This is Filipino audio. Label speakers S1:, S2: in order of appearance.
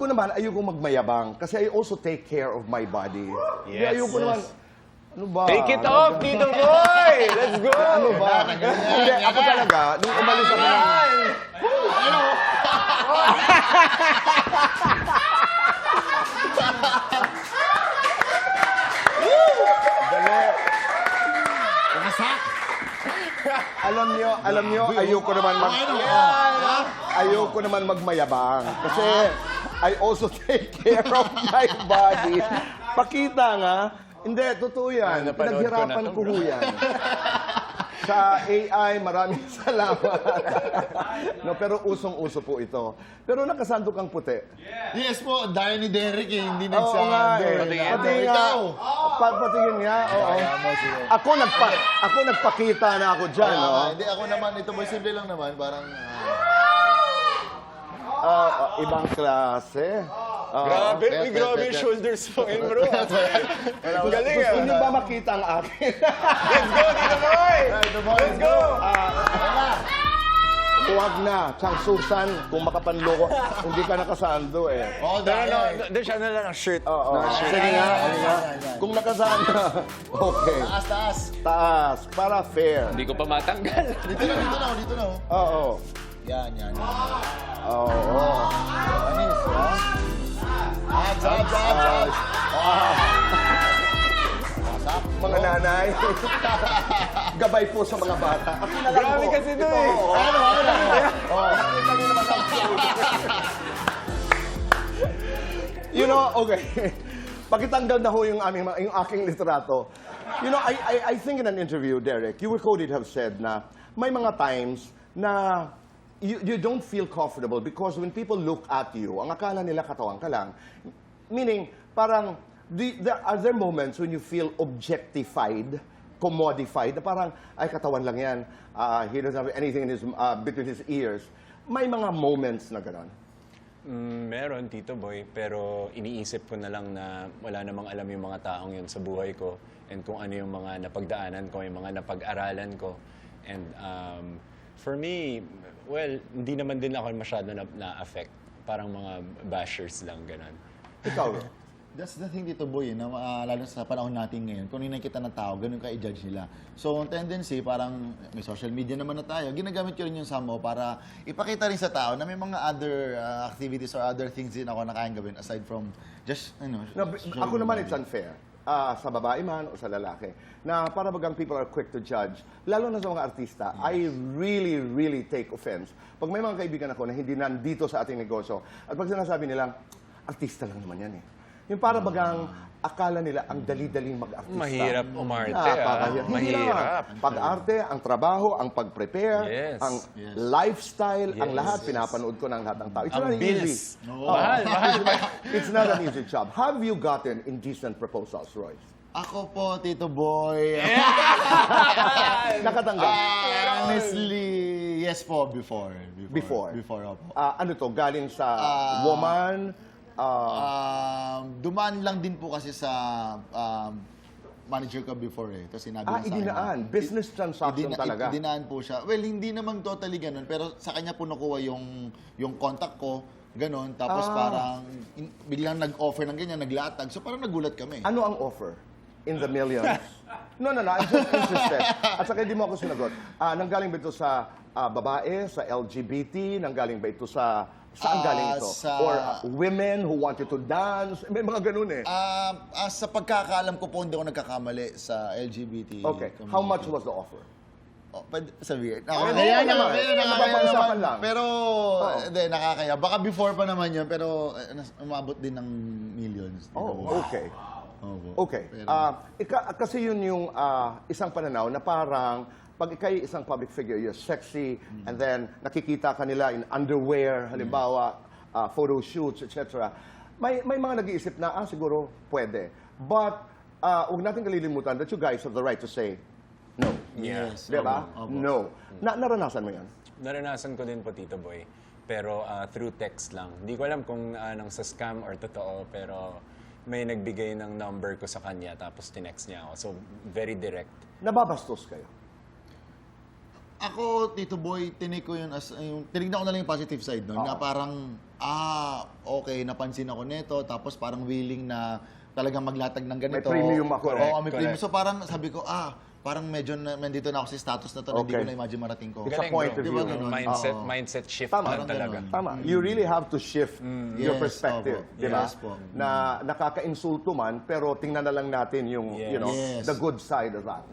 S1: Ako naman, ayoko magmayabang kasi I also take care of my body.
S2: Yes.
S1: Ayoko
S2: Yes.
S1: naman, ano ba?
S2: Take it
S1: Ano
S2: off,
S1: ba?
S2: Tito Boy! Let's go!
S1: Ano ba? Hindi, ako talaga, nung umalis ako ng... Dali. Alam nyo, nyo, ayoko naman mag... Ayoko naman magmayabang. Kasi I also take care of my body. Pakita nga. Hindi, totoo yan.
S2: Ah,
S1: Pinaghirapan ko ho yan. Sa AI, maraming salamat. no, pero usong-uso po ito. Pero nakasando kang puti.
S3: Yes po, dahil ni Derek eh, hindi
S1: Oo nga
S3: nagsando.
S1: eh. Pati nga.
S3: Ikaw.
S1: Pa- patingin nga, oo. Ako, nagpa, ako nagpakita na ako dyan,
S3: Ah,
S1: no?
S3: Hindi, ako naman, ito boy, simple lang naman, parang... ah,
S1: Ah, ah, ibang klase. Ah,
S2: Grabe,
S3: Kaya-
S2: may
S3: kaya-
S2: grabe yung
S3: kaya-
S2: shoulders mo, eh, bro. Ang galing,
S1: Gusto
S2: ah.
S1: niyo ba makita ang akin?
S2: Let's go, Tito Boy!
S3: ito boy,
S2: Let's go!
S1: Huwag na. Chang Susan, kung makapanlo ko, hindi ka nakasando eh.
S3: Oo,
S2: No,
S3: dahil.
S2: no, no, doon siya na lang ang shirt.
S1: Oo.
S3: Nakashirt.
S1: Sige nga,
S3: ayan.
S1: Kung nakasando, okay.
S3: Taas, taas.
S1: Taas, para fair.
S2: Hindi ko pa matanggal.
S3: Dito na, dito na, dito na. oh.
S1: Oo.
S3: Yan, yan.
S1: Oo.
S3: Anis, ha? Abs, abs, abs, abs. Wasak.
S1: Mga nanay, gabay po sa mga bata.
S2: Grabe kasi to
S1: Ito,
S2: eh.
S1: oo.
S3: Ano,
S1: You know, okay. Pagkitanggal na ho yung, aming, yung aking litrato. You know, I, I, I think in an interview, Derek, you were quoted have said na may mga times na you, you don't feel comfortable because when people look at you, ang akala nila katawan ka lang. Meaning, parang, the, there, are there moments when you feel objectified, commodified, na parang, ay, katawan lang yan. Ah, he doesn't have anything in his, ah, between his ears. May mga moments na gano'n.
S2: Mm, meron, Tito Boy, pero iniisip ko na lang na wala namang alam yung mga taong yun sa buhay ko and kung ano yung mga napagdaanan ko, yung mga napag-aralan ko. And um, for me, well, hindi naman din ako masyado na- na-affect. Parang mga bashers lang, ganun.
S1: Ikaw,
S3: That's the thing dito, boy, eh, na ah, lalo sa panahon natin ngayon, kung ano nakikita ng tao, ganun ka i-judge nila. So, ang tendency, parang may social media naman na tayo, ginagamit ko rin yung samo para ipakita rin sa tao na may mga other ah, activities or other things din ako na kayang gawin aside from just, you know,
S1: No, ako naman it's unfair. Ah, sa babae man o sa lalaki. Na para bagang people are quick to judge, lalo na sa mga artista, I really, really take offense. Pag may mga kaibigan ako na hindi nandito sa ating negosyo, at pag sinasabi nilang, artista lang naman yan eh. Yung para bagang akala nila ang dali-daling mag-artista.
S2: Mahirap umarte, ah.
S1: Napakahirap. Hindi
S2: Mahirap.
S1: Pag-arte, ang trabaho, ang pag-prepare,
S2: Yes.
S1: ang
S3: Yes.
S1: lifestyle, ang
S2: Yes.
S1: lahat, pinapanood ko ng lahat ng tao. It's
S2: Ang
S1: not
S2: bills.
S1: easy.
S3: Oo.
S2: Mahal, mahal.
S1: It's not an easy job. Have you gotten indecent proposals, Royce?
S3: Ako po, Tito Boy.
S1: Nakatanggap.
S3: Ah, honestly, yes po, before.
S1: Before?
S3: Before, opo.
S1: Ah, ano to? Galing sa
S3: Ah.
S1: woman? Ah,
S3: Um, dumaan lang din po kasi sa um, manager ko before eh. Tapos sinabi
S1: ah,
S3: niya sa akin
S1: idinaan. Business transaction
S3: Idina-
S1: talaga.
S3: Idinaan po siya. Well, hindi naman totally ganun, pero sa kanya po nakuha yung, yung contact ko, ganun. Tapos
S1: Ah.
S3: parang in- biglang nag-offer ng ganyan, naglatag. So parang nagulat kami.
S1: Ano ang offer? In the millions? no, no, no. I'm just interested. At saka hindi mo ako sinagot. Ah, nanggaling ba ito sa ah, babae, sa LGBT? Nanggaling ba ito sa... Saan
S3: Ah,
S1: galing ito?
S3: sa-
S1: Or ah, women who wanted to dance? May mga ganun eh.
S3: Ah, ah, sa pagkakaalam ko po, hindi ako nagkakamali sa LGBT.
S1: okay.
S3: community.
S1: How much was the offer?
S3: Oh, pwede sabihin.
S1: Oh,
S3: Nakakaya
S1: oo
S3: naman.
S1: naman.
S3: Pero nakakaya
S1: Napapag-usapan
S3: naman.
S1: lang.
S3: Pero, hindi, nakakaya. Baka before pa naman yun, pero eh, nas- umabot din ng millions.
S1: Oh, okay.
S3: Opo.
S1: Okay. Ah, ika- kasi yun yung ah, isang pananaw na parang pag ikay isang public figure, you're sexy, and then nakikita ka nila in underwear, halimbawa, ah, photo shoots, etc. May, may mga nag-iisip na, ah, siguro pwede. But, uh, huwag natin kalilimutan that you guys have the right to say, no.
S3: Yes.
S1: Di ba? No. Na, naranasan mo yan?
S2: Naranasan ko din po, Tito Boy. Pero ah, through text lang. Hindi ko alam kung anong sa scam or totoo, pero may nagbigay ng number ko sa kanya tapos tinext niya ako. So, very direct.
S1: Nababastos kayo?
S3: Ako, Tito Boy, tinig ko yun as, yung, tinignan ko na lang yung positive side nun,
S1: Oo.
S3: na parang ah, okay, napansin ako nito, tapos parang willing na talagang maglatag ng ganito.
S1: premium ako,
S3: Oo,
S1: eh.
S3: may premium. So parang sabi ko, ah, parang medyo na, nandito na ako sa status na to, na hindi
S1: Okay.
S3: ko na-imagine marating ko.
S1: It's a
S2: Galing,
S1: point
S2: bro.
S1: of
S3: Di ba
S1: view.
S3: ganun?
S2: Mindset, mindset shift
S1: Tama.
S2: na talaga.
S1: Tama. You really have to shift your
S3: Yes,
S1: perspective,
S3: opo.
S1: di ba?
S3: Yes po.
S1: Na nakaka-insulto man, pero tingnan na lang natin yung, you know,
S3: Yes.
S1: the good side of that.